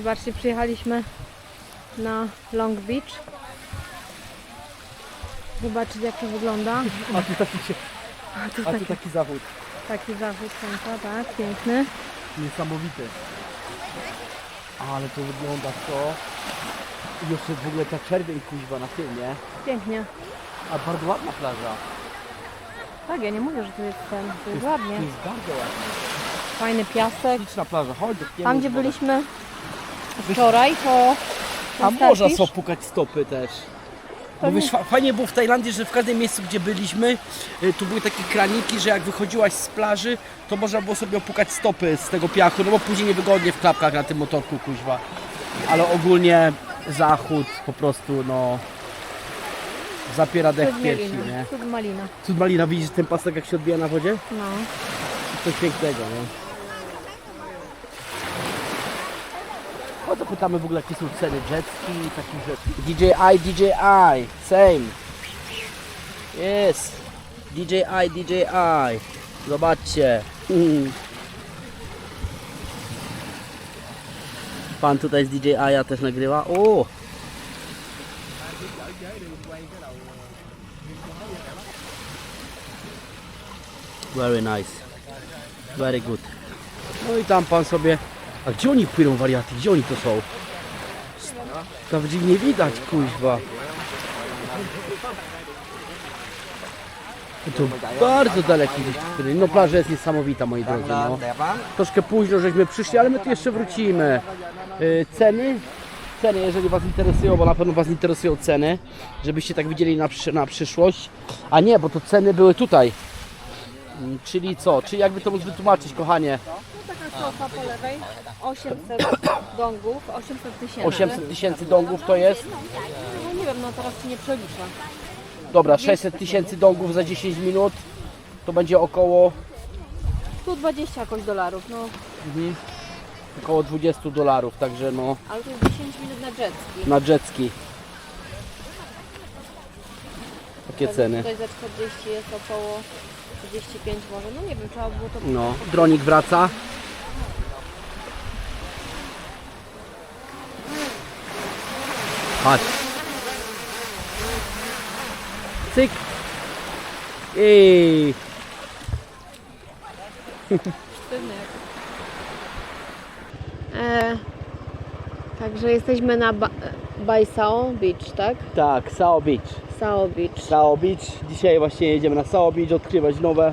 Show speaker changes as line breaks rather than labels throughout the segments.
Zobaczcie, przyjechaliśmy na Long Beach. Zobaczyć jak to wygląda.
A tu taki,
A tu
a tu
taki,
taki zawód.
taki zachód słońca, tak, piękny.
Niesamowity. Ale to wygląda to. I jeszcze w ogóle ta czerwień kuźwa na nie?
Pięknie.
A bardzo ładna plaża.
Tak, ja nie mówię, że tu jest ten, tu jest ładnie.
To jest bardzo ładna.
Fajny piasek.
Śliczna plaża, chodź
Tam, gdzie byliśmy wczoraj, to...
Tam
ten
można
Starfish.
sobie pukać stopy też. Bo wiesz, fa- fajnie było w Tajlandii, że w każdym miejscu, gdzie byliśmy, y, tu były takie kraniki, że jak wychodziłaś z plaży, to można było sobie opukać stopy z tego piachu, no bo później niewygodnie w klapkach na tym motorku, kuźwa. Ale ogólnie zachód po prostu, no, zapiera dech w piersi, nie?
Cud malina.
Cud malina, widzisz ten pasek jak się odbija na wodzie?
No.
Coś pięknego, nie? O to pytamy w ogóle jakie są ceny jetski i takich rzeczy. DJI, DJI, same. Jest. DJI, DJI. Zobaczcie. Mm. Pan tutaj z DJI też nagrywa. O! Very nice. Very good. No i tam pan sobie... A gdzie oni płyną wariaty? Gdzie oni to są? Tam gdzie nie widać, kuźwa. To bardzo daleki gdzieś. No plaża jest niesamowita, moi drodzy. No. Troszkę późno żeśmy przyszli, ale my tu jeszcze wrócimy. Yy, ceny? Ceny, jeżeli Was interesują, bo na pewno Was interesują ceny, żebyście tak widzieli na, przy, na przyszłość. A nie, bo to ceny były tutaj. Mm, Czyli co? Czyli jakby to móc wytłumaczyć, kochanie?
Taka po lewej, 800 dongów, 800 tysięcy.
800 tysięcy dongów to jest?
No nie wiem, no teraz ci nie przeliczę.
Dobra, 600 tysięcy dongów za 10 minut to będzie około,
Tu 20 jakoś dolarów, no.
mhm, około 20 dolarów, także no
Ale to jest 10 minut na jetski.
na jetski. Takie ceny.
Tutaj za 40 jest około 35 może, no nie wiem, trzeba było to...
No, dronik wraca. Chodź. Cyk.
Jak. E, także jesteśmy na ba by Sao Beach, tak?
tak, Sao Beach.
Sao Beach.
Sao Beach. Dzisiaj właśnie jedziemy na Sao Beach odkrywać nowe,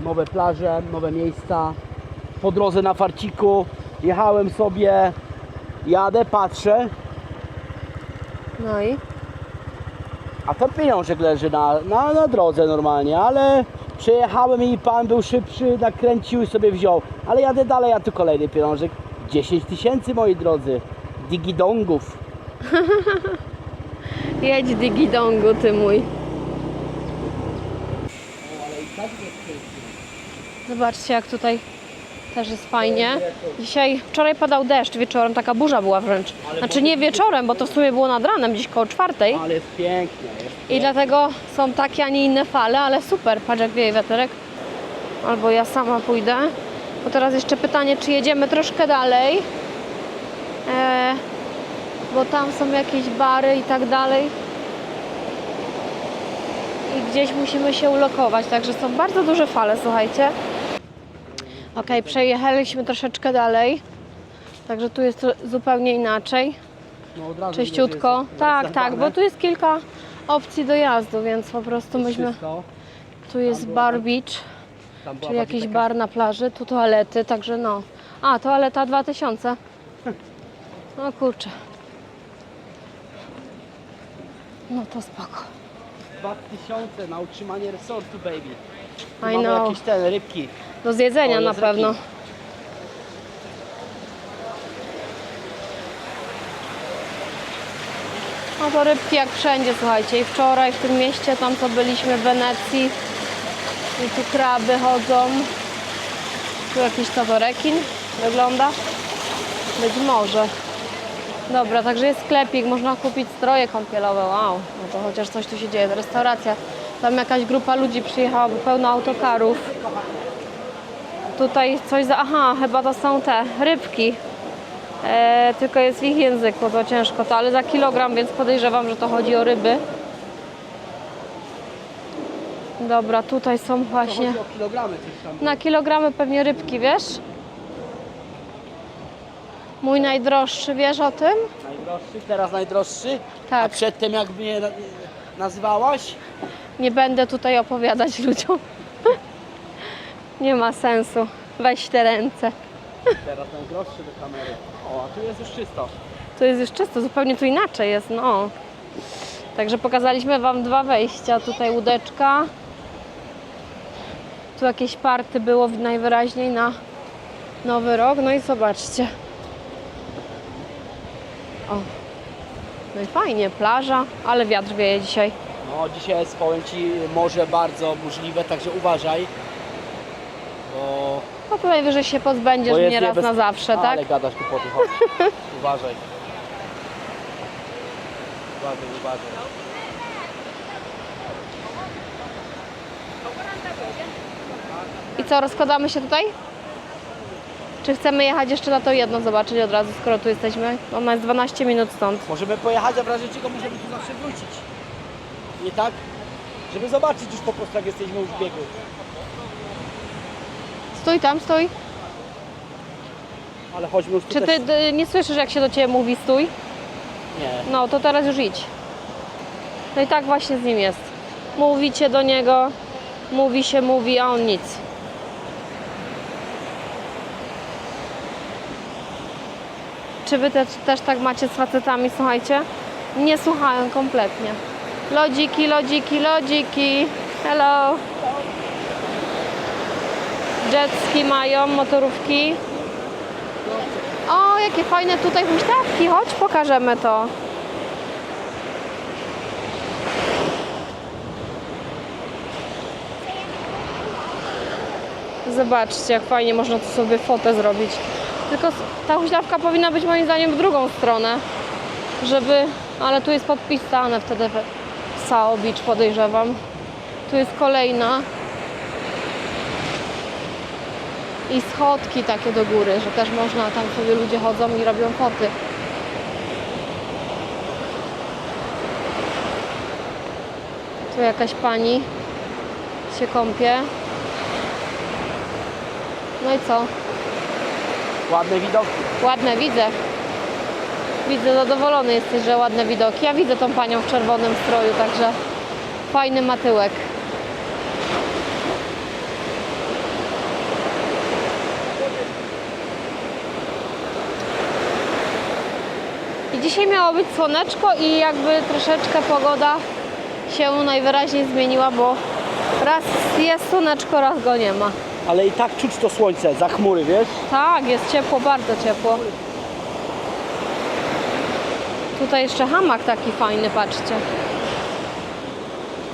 nowe plaże, nowe miejsca. Po drodze na farciku jechałem sobie, jadę, patrzę,
No i?
a ten pieniążek leży na, na, na drodze normalnie, ale przejechałem i pan był szybszy, nakręcił i sobie wziął. Ale jadę dalej, a tu kolejny pieniążek. 10 tysięcy moi drodzy, digidongów.
Jedź digidongu, ty mój. Zobaczcie jak tutaj też jest fajnie. Dzisiaj, wczoraj padał deszcz wieczorem, taka burza była wręcz. Znaczy nie wieczorem, bo to w sumie było nad ranem, gdzieś koło czwartej.
Ale jest pięknie.
I dlatego są takie, a nie inne fale, ale super, patrz jak wieje wiaterek. Albo ja sama pójdę. Bo teraz jeszcze pytanie, czy jedziemy troszkę dalej. E, bo tam są jakieś bary i tak dalej. I gdzieś musimy się ulokować, także są bardzo duże fale, słuchajcie. Ok, przejechaliśmy troszeczkę dalej. Także tu jest zupełnie inaczej.
No, od razu
Czyściutko.
jest
Tak, tak, bo tu jest kilka opcji dojazdu, więc po prostu myśmy.
Czysto.
Tu jest bar beach, czyli jakiś
taka-
bar na plaży, tu toalety, także no. A, toaleta 2000. No kurczę. No to spoko.
2000 na utrzymanie resortu, baby. Tu
I
mamy
know.
jakieś te rybki.
Do zjedzenia na pewno. No to rybki jak wszędzie, słuchajcie. I wczoraj w tym mieście, tam co byliśmy w Wenecji. I tu kraby chodzą. Tu jakiś to to rekin wygląda. Być może. Dobra, także jest sklepik, można kupić stroje kąpielowe. Wow, no to chociaż coś tu się dzieje. Restauracja. Tam jakaś grupa ludzi przyjechała, bo pełno autokarów. Tutaj coś za... Aha, chyba to są te rybki. e, tylko jest w ich języku, to ciężko to, ale za kilogram, więc podejrzewam, że to chodzi o ryby. Dobra, tutaj są właśnie
kilogramy
na kilogramy pewnie rybki, wiesz? Mój najdroższy, wiesz o tym?
Najdroższy, teraz najdroższy?
Tak.
A przedtem jak mnie na- nazywałaś?
Nie będę tutaj opowiadać ludziom. Nie ma sensu. Weź te ręce.
Teraz najdroższy do kamery. O, a tu jest już czysto.
Tu jest już czysto, zupełnie tu inaczej jest, no. Także pokazaliśmy Wam dwa wejścia. Tutaj łódeczka. Tu jakieś party było najwyraźniej na Nowy Rok. No i zobaczcie. O. No i fajnie, plaża, ale wiatr wieje dzisiaj.
No dzisiaj jest, powiem Ci, morze bardzo burzliwe, także uważaj. Bo,
No to najwyżej się pozbędziesz mnie raz
niebez-
na zawsze, tak?
Ale gadasz tu poty, chodź. uważaj. Uważaj, uważaj.
I co, rozkładamy się tutaj? Czy chcemy jechać jeszcze na to jedno zobaczyć od razu, skoro tu jesteśmy? Ona jest 12 minut stąd.
Możemy pojechać, a w razie czego możemy tu zawsze wrócić. Nie tak? Żeby zobaczyć już po prostu jak jesteśmy już w biegu.
Stój tam, stój.
Ale chodźmy już tu
Czy
też...
ty d- nie słyszysz, jak się do ciebie mówi stój?
Nie.
No, to teraz już idź. No i tak właśnie z nim jest. Mówicie do niego, mówi się, mówi, a on nic. Czy wy też, też tak macie z facetami, słuchajcie? Nie słuchają kompletnie. Lodziki, lodziki, lodziki. Hello. Jetski mają, motorówki. O, jakie fajne tutaj huśtawki. Chodź, pokażemy to. Zobaczcie, jak fajnie można tu sobie fotę zrobić. Tylko ta huśtawka powinna być moim zdaniem w drugą stronę, żeby... Ale tu jest podpisane wtedy w Sao Beach, podejrzewam. Tu jest kolejna. I schodki takie do góry, że też można, tam sobie ludzie chodzą i robią foty. Tu jakaś pani się kąpie. No i co?
Ładne widoki.
Ładne widzę. Widzę, zadowolony jesteś, że ładne widoki. Ja widzę tą panią w czerwonym stroju, także fajny ma dzisiaj miało być słoneczko i jakby troszeczkę pogoda się najwyraźniej zmieniła, bo raz jest słoneczko, raz go nie ma.
Ale i tak czuć to słońce za chmury, wiesz?
Tak, jest ciepło, bardzo ciepło. Tutaj jeszcze hamak taki fajny, patrzcie.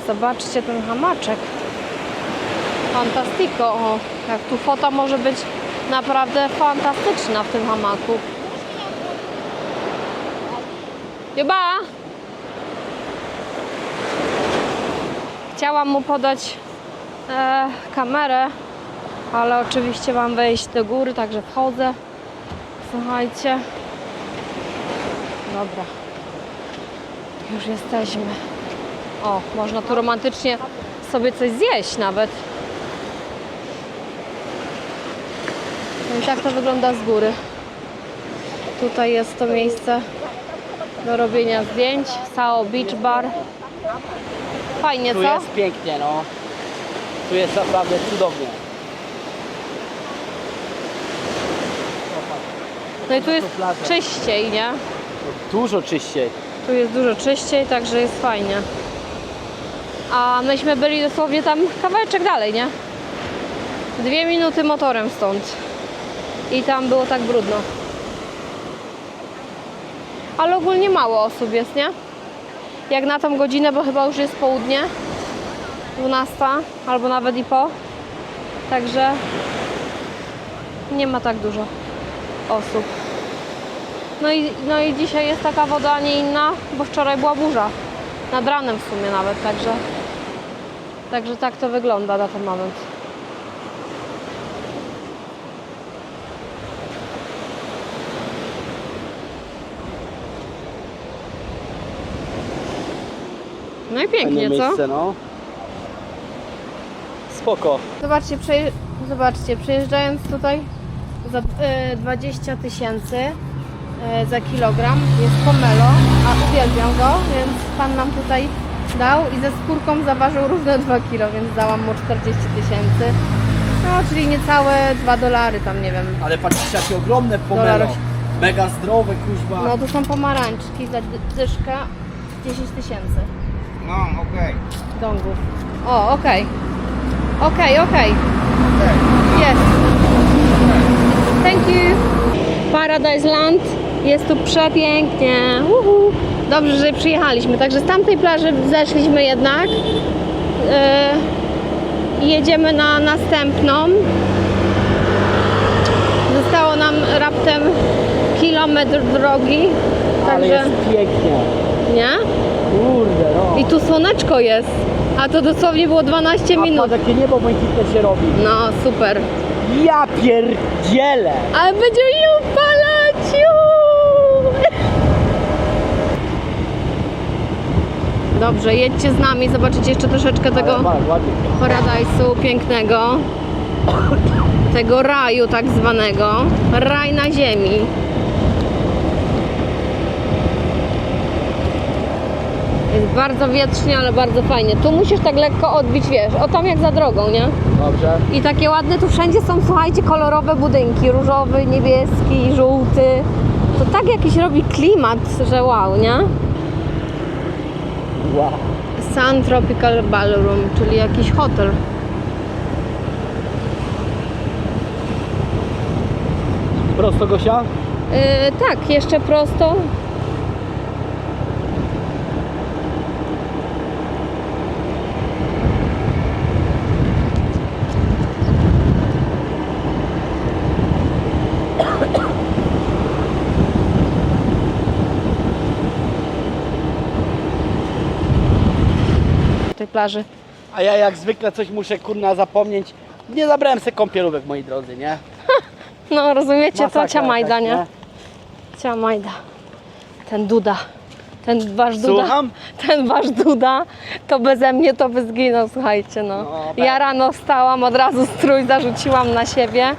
Zobaczcie ten hamaczek. Fantastico. O, jak tu fota może być naprawdę fantastyczna w tym hamaku. Chyba. Chciałam mu podać e, kamerę, ale oczywiście mam wejść do góry, także wchodzę. Słuchajcie. Dobra. Już jesteśmy. O, można tu romantycznie sobie coś zjeść nawet. No i tak to wygląda z góry. Tutaj jest to miejsce do robienia zdjęć. Sao Beach Bar. Fajnie,
Tu
co?
jest pięknie, no. Tu jest naprawdę cudownie.
No i tu jest czyściej, nie?
Dużo czyściej.
Tu jest dużo czyściej, także jest fajnie. A myśmy byli dosłownie tam kawałeczek dalej, nie? Dwie minuty motorem stąd. I tam było tak brudno. Ale ogólnie mało osób jest, nie? Jak na tą godzinę, bo chyba już jest południe. 12 albo nawet i po. Także nie ma tak dużo osób. No i, no i dzisiaj jest taka woda, a nie inna, bo wczoraj była burza. Nad ranem w sumie nawet, także, także tak to wygląda na ten moment. No i pięknie,
Fajne
co?
miejsce, no. Spoko.
Zobaczcie, przeje... Zobaczcie, przejeżdżając tutaj za e, 20 tysięcy e, za kilogram jest pomelo, a uwielbiam go, więc pan nam tutaj dał i ze skórką zaważył równe 2 kilo, więc dałam mu 40 tysięcy. No, czyli niecałe 2 dolary tam, nie wiem.
Ale patrzcie, jakie ogromne
Dolar
pomelo.
oś-
Mega zdrowe, kuźba.
No to są pomarańczki za dy- dyszkę 10 tysięcy
No, okej.
dongów. O, okej. Okej, okej. Jest. Thank you. Paradise Land. Jest tu przepięknie. Uhu. Dobrze, że przyjechaliśmy. Także z tamtej plaży zeszliśmy jednak. Yy, I jedziemy na następną. Zostało nam raptem kilometr drogi.
Ale
Także,
jest pięknie.
nie?
Kurde.
I tu słoneczko jest. A to dosłownie było 12
A
minut.
patrz, jakie niebo błękitne się robi.
No, super.
Ja pierdzielę.
Ale będzie ją palać! Ju! Dobrze, jedźcie z nami, zobaczycie jeszcze troszeczkę tego
Ale ładnie.
paradajsu pięknego. Tego raju tak zwanego. Raj na ziemi. Jest bardzo wietrznie, ale bardzo fajnie. Tu musisz tak lekko odbić, wiesz, o tam jak za drogą, nie?
Dobrze.
I takie ładne, tu wszędzie są, słuchajcie, kolorowe budynki. Różowy, niebieski, żółty. To tak jakiś robi klimat, że wow, nie?
Wow.
Sun Tropical Ballroom, czyli jakiś hotel.
Prosto, Gosia?
Yy, tak, jeszcze prosto. Plaży.
A ja jak zwykle coś muszę kurna zapomnieć. Nie zabrałem sobie kąpielówek, moi drodzy, nie?
No rozumiecie,
Masakra
to Ciamajda, nie? Ciamajda. Ten Duda. Ten wasz Duda.
Słucham?
Ten wasz Duda, to beze mnie to by zginął, słuchajcie, no.
No,
ja
tak.
rano wstałam, od razu strój zarzuciłam na siebie.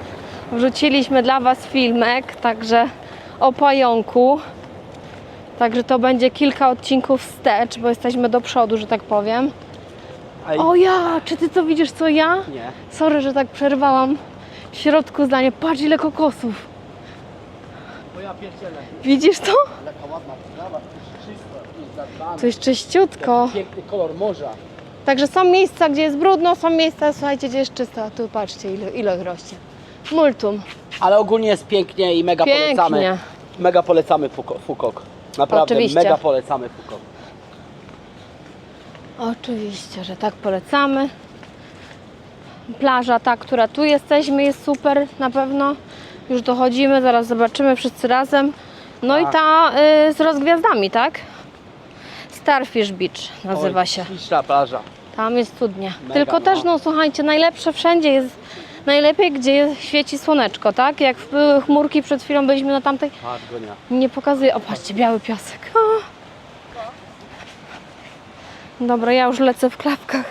Wrzuciliśmy dla was filmek, także o pająku. Także to będzie kilka odcinków wstecz, bo jesteśmy do przodu, że tak powiem.
Ej,
O ja, czy ty to widzisz co ja?
Nie.
Sorry, że tak przerwałam w środku zdanie. Patrz ile kokosów.
Bo ja pierdzielę.
Widzisz to?
Jaka ładna trawa, zadbane.
To jest czyściutko.
Piękny kolor morza.
Także są miejsca, gdzie jest brudno, są miejsca, słuchajcie, gdzie jest czysto. A tu patrzcie, ile, ile rośnie. Multum.
Ale ogólnie jest pięknie i mega
Pięknie.
polecamy. Mega polecamy Fuko- Fukok. Naprawdę,
Oczywiście.
mega polecamy Fukok.
Oczywiście, że tak polecamy. Plaża ta, która tu jesteśmy, jest super na pewno. Już dochodzimy, zaraz zobaczymy wszyscy razem. No i
Tak.
ta y, z rozgwiazdami, tak? Starfish Beach nazywa się.
Śliczna plaża.
Tam jest cudnie.
Mega,
Tylko
no.
też, no słuchajcie, najlepsze wszędzie jest, najlepiej gdzie jest, świeci słoneczko, tak? Jak były chmurki, przed chwilą byliśmy na tamtej,
Patrz, Gonia.
nie pokazuje, o patrzcie, biały piasek. Dobra, ja już lecę w klapkach.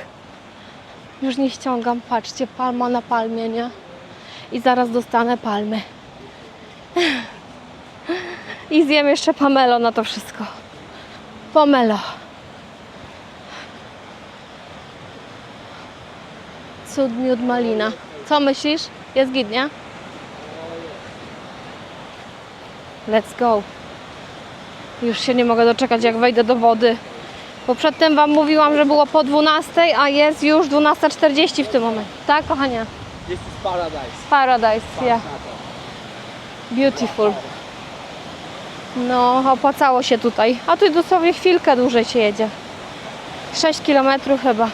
Już nie ściągam, patrzcie, palma na palmie, nie? I zaraz dostanę palmy. I zjem jeszcze pamelo na to wszystko. Pomelo. Cud miód malina. Co myślisz? Jest git, nie? Let's go. Już się nie mogę doczekać, jak wejdę do wody. Bo przedtem Wam mówiłam, że było po 12, a jest już 12.40 w tym momencie. Tak, kochanie?
This is paradise.
Paradise, yeah. Beautiful. No, opłacało się tutaj. A tu dosłownie chwilkę dłużej się jedzie. 6 km chyba.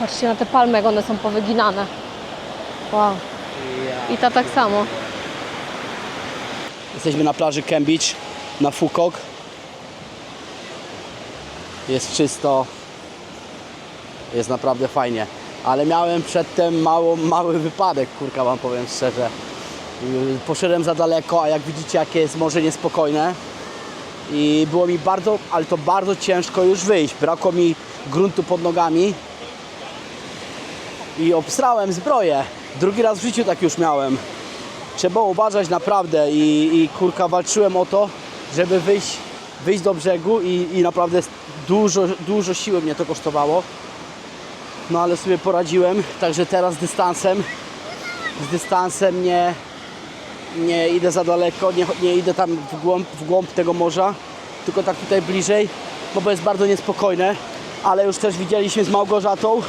Patrzcie na te palmy, jak one są powyginane. Wow. I ta tak samo.
Jesteśmy na plaży Beach, na Fukok. Jest czysto. Jest naprawdę fajnie. Ale miałem przedtem mało, mały wypadek, kurka wam powiem szczerze. Poszedłem za daleko, a jak widzicie, jakie jest morze niespokojne. I było mi bardzo, ale to bardzo ciężko już wyjść. Brakło mi gruntu pod nogami. I obstrałem zbroję. Drugi raz w życiu tak już miałem. Trzeba uważać naprawdę i, i kurka walczyłem o to, żeby wyjść, wyjść do brzegu i, i naprawdę dużo, dużo siły mnie to kosztowało. No ale sobie poradziłem, także teraz dystansem, z dystansem nie, nie idę za daleko, nie, nie idę tam w głąb, w głąb tego morza, tylko tak tutaj bliżej, bo jest bardzo niespokojne, ale już też widzieliśmy z Małgorzatą,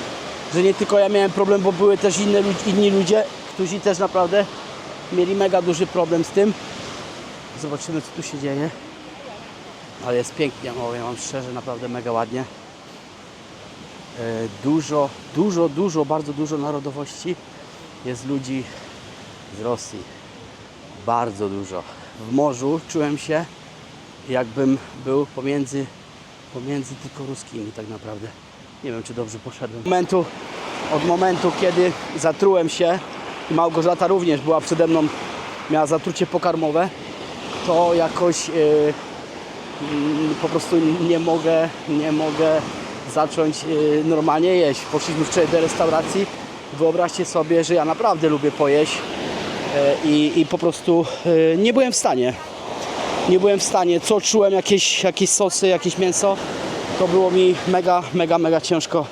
że nie tylko ja miałem problem, bo były też inne, inni ludzie, którzy też naprawdę mieli mega duży problem z tym. Zobaczymy co tu się dzieje. Ale jest pięknie, powiem wam szczerze, naprawdę mega ładnie. E, Dużo, dużo, dużo, bardzo dużo narodowości jest ludzi z Rosji. Bardzo dużo. W morzu czułem się jakbym był pomiędzy, pomiędzy tylko ruskimi tak naprawdę. Nie wiem czy dobrze poszedłem. Od momentu, od momentu kiedy zatrułem się Małgorzata również była przede mną, miała zatrucie pokarmowe, to jakoś yy, po prostu nie mogę, nie mogę zacząć yy, normalnie jeść. Poszliśmy wczoraj do restauracji. Wyobraźcie sobie, że ja naprawdę lubię pojeść yy, i, i po prostu yy, nie byłem w stanie. Nie byłem w stanie. Co czułem, jakieś, jakieś sosy, jakieś mięso, to było mi mega, mega, mega ciężko.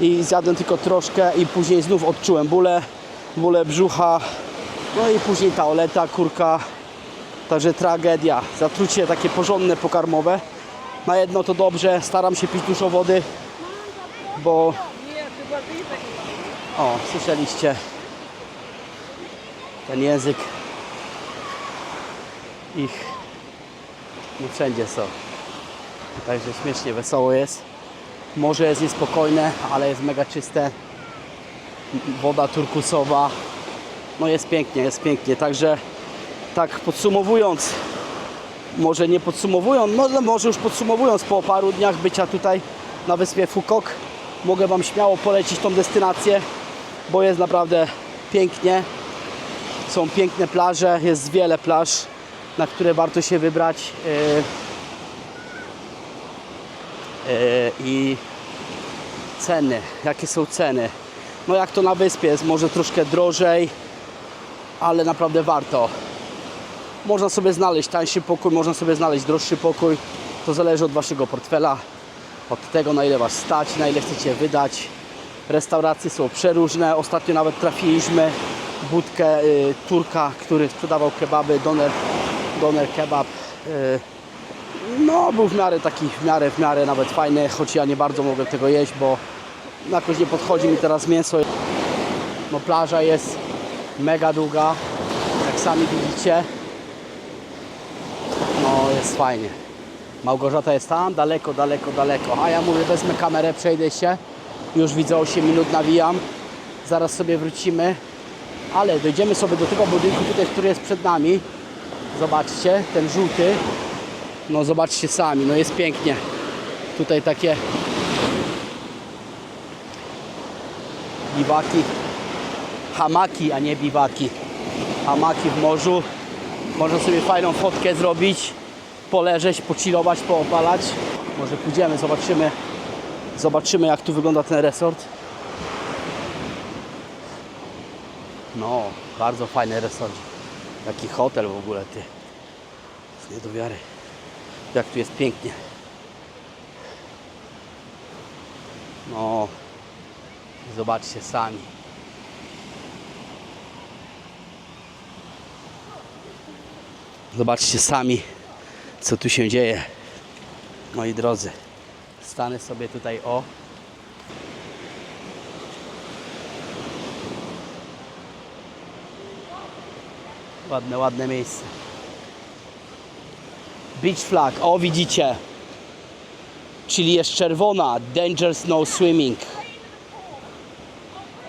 I zjadłem tylko troszkę i później znów odczułem bóle, bóle brzucha. No i później ta oleta, kurka, Także tragedia. Zatrucie takie porządne pokarmowe. Na jedno to dobrze. Staram się pić dużo wody, bo... O, słyszeliście. Ten język ich nie wszędzie są. Także śmiesznie, wesoło jest. Morze jest niespokojne, ale jest mega czyste. Woda turkusowa. No jest pięknie, jest pięknie. Także tak podsumowując, może nie podsumowując, no może już podsumowując po paru dniach bycia tutaj na wyspie Fukok, mogę Wam śmiało polecić tą destynację, bo jest naprawdę pięknie. Są piękne plaże, jest wiele plaż, na które warto się wybrać. Yy, yy, I ceny, jakie są ceny? No jak to na wyspie jest, może troszkę drożej, ale naprawdę warto. Można sobie znaleźć tańszy pokój, można sobie znaleźć droższy pokój. To zależy od Waszego portfela, od tego na ile Was stać, na ile chcecie wydać. Restauracje są przeróżne. Ostatnio nawet trafiliśmy budkę y, Turka, który sprzedawał kebaby, doner, doner kebab. Y, no, był w miarę taki, w miarę, w miarę nawet fajny, choć ja nie bardzo mogę tego jeść, bo jakoś nie podchodzi mi teraz mięso. No, plaża jest mega długa, jak sami widzicie. No, jest fajnie. Małgorzata jest tam, daleko, daleko, daleko. A ja mówię, wezmę kamerę, przejdę się. Już widzę 8 minut, nawijam. Zaraz sobie wrócimy. Ale dojdziemy sobie do tego budynku tutaj, który jest przed nami. Zobaczcie, ten żółty. No zobaczcie sami, no jest pięknie. Tutaj takie biwaki, hamaki, a nie biwaki. Hamaki w morzu. Można sobie fajną fotkę zrobić, poleżeć, pocilować, poopalać. Może pójdziemy, zobaczymy, zobaczymy jak tu wygląda ten resort. No, bardzo fajny resort. Jaki hotel w ogóle, ty. Nie do wiary. Jak tu jest pięknie. No, zobaczcie sami. Zobaczcie sami, co tu się dzieje. Moi drodzy, stanę sobie tutaj o. Ładne, ładne miejsce. Beach flag, o widzicie. Czyli jest czerwona, danger snow swimming.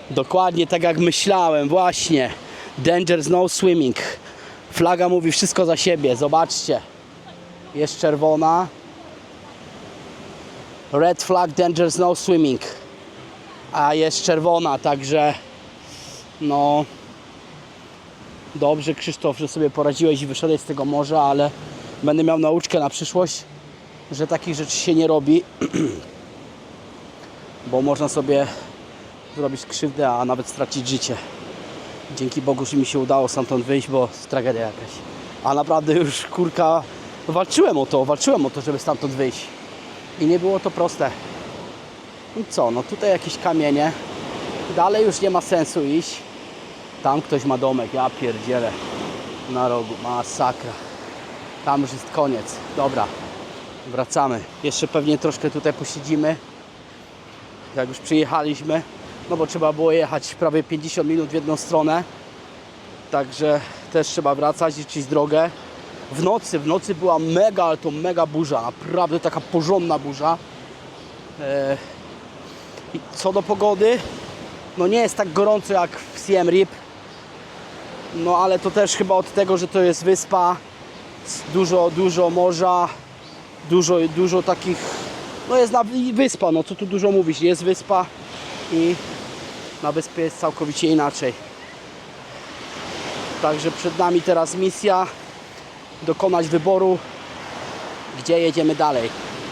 Dokładnie tak jak myślałem, właśnie. Danger snow swimming. Flaga mówi wszystko za siebie, zobaczcie. Jest czerwona. Red flag, danger snow swimming. A jest czerwona, także no Dobrze, Krzysztof, że sobie poradziłeś i wyszedłeś z tego morza, ale będę miał nauczkę na przyszłość, że takich rzeczy się nie robi, bo można sobie zrobić krzywdę, a nawet stracić życie. Dzięki Bogu, że mi się udało stamtąd wyjść, bo tragedia jakaś. A naprawdę już kurka walczyłem o to, walczyłem o to, żeby stamtąd wyjść. I nie było to proste. I co, no tutaj jakieś kamienie. Dalej już nie ma sensu iść. Tam ktoś ma domek, ja pierdzielę. Na rogu, masakra. Tam już jest koniec. Dobra, wracamy. Jeszcze pewnie troszkę tutaj posiedzimy. Jak już przyjechaliśmy, no bo trzeba było jechać prawie 50 minut w jedną stronę. Także też trzeba wracać, liczyć drogę. W nocy, w nocy była mega, ale to mega burza. Naprawdę taka porządna burza. E, i co do pogody, no nie jest tak gorąco jak w Siem Reap. No ale to też chyba od tego, że to jest wyspa, dużo, dużo morza, dużo, dużo takich, no jest na, wyspa, no co tu dużo mówić, jest wyspa i na wyspie jest całkowicie inaczej. Także przed nami teraz misja dokonać wyboru, gdzie jedziemy dalej,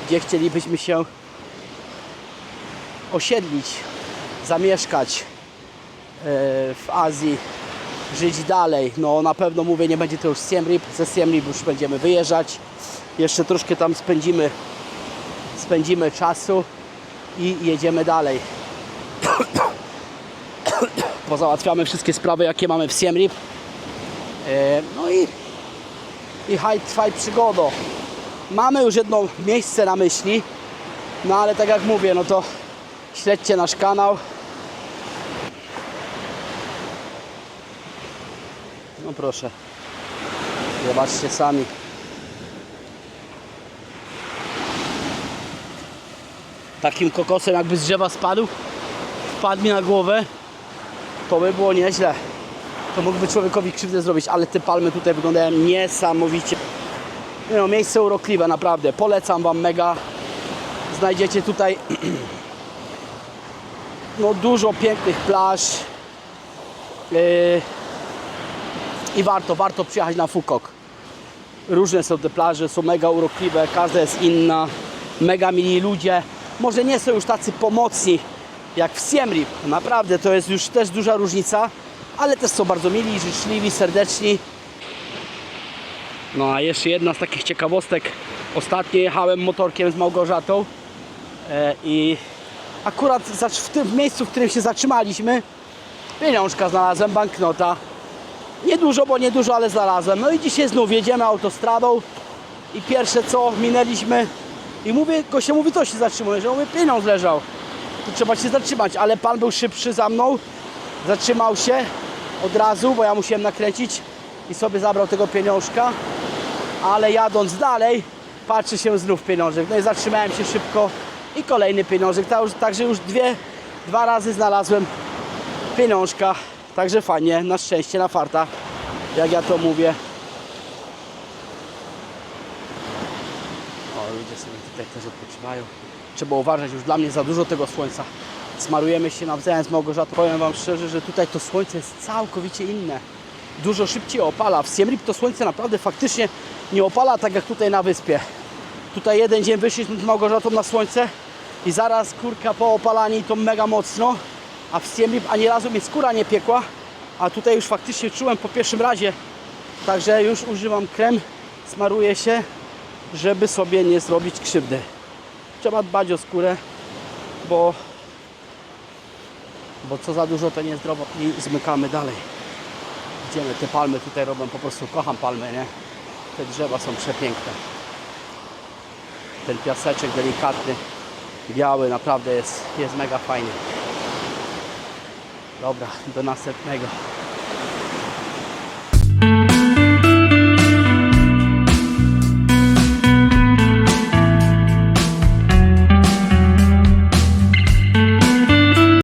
gdzie chcielibyśmy się osiedlić, zamieszkać e, w Azji, żyć dalej. No na pewno mówię, nie będzie to już Siem Reap, ze Siem Reap już będziemy wyjeżdżać. Jeszcze troszkę tam spędzimy, spędzimy czasu i jedziemy dalej. Pozałatwiamy wszystkie sprawy, jakie mamy w Siem Reap. E, No i, i haj, trwaj przygodo. Mamy już jedno miejsce na myśli, no ale tak jak mówię, no to śledźcie nasz kanał. No proszę. Zobaczcie sami. Takim kokosem jakby z drzewa spadł, wpadł mi na głowę, to by było nieźle. To mógłby człowiekowi krzywdę zrobić, ale te palmy tutaj wyglądają niesamowicie. Nie No, miejsce urokliwe, naprawdę. Polecam Wam mega. Znajdziecie tutaj no, dużo pięknych plaż. Yy, I warto, warto przyjechać na Fukok. Różne są te plaże, są mega urokliwe, każda jest inna. Mega mili ludzie. Może nie są już tacy pomocni jak w Siem Reap. Naprawdę to jest już też duża różnica, ale też są bardzo mili, życzliwi, serdeczni. No a jeszcze jedna z takich ciekawostek. Ostatnio jechałem motorkiem z Małgorzatą e, i akurat w tym miejscu, w którym się zatrzymaliśmy, pieniążka znalazłem, banknota. Niedużo, bo niedużo, ale znalazłem. No i dzisiaj znów jedziemy autostradą i pierwsze co minęliśmy i mówię, gościa mówi, to się zatrzymuje, że mówię, pieniądz leżał. To trzeba się zatrzymać, ale pan był szybszy za mną, zatrzymał się od razu, bo ja musiałem nakręcić i sobie zabrał tego pieniążka ale jadąc dalej patrzy się znów pieniążek. No i zatrzymałem się szybko i kolejny pieniążek. Także już dwie, dwa razy znalazłem pieniążka. Także fajnie, na szczęście, na farta, jak ja to mówię. O, ludzie sobie tutaj też odpoczywają. Trzeba uważać, już dla mnie za dużo tego słońca. Smarujemy się nawzajem z Małgorzatą. Powiem Wam szczerze, że tutaj to słońce jest całkowicie inne dużo szybciej opala. W Siem to słońce naprawdę faktycznie nie opala tak jak tutaj na wyspie. Tutaj jeden dzień wyszliśmy z Małgorzatą na słońce i zaraz kurka po opalani to mega mocno, a w Siem ani razu mnie skóra nie piekła, a tutaj już faktycznie czułem po pierwszym razie. Także już używam krem, smaruję się, żeby sobie nie zrobić krzywdy. Trzeba dbać o skórę, bo, bo co za dużo to niezdrowo i zmykamy dalej idziemy. Te palmy tutaj robią, po prostu kocham palmy, nie? Te drzewa są przepiękne. Ten piaseczek delikatny, biały, naprawdę jest, jest mega fajny. Dobra, do następnego.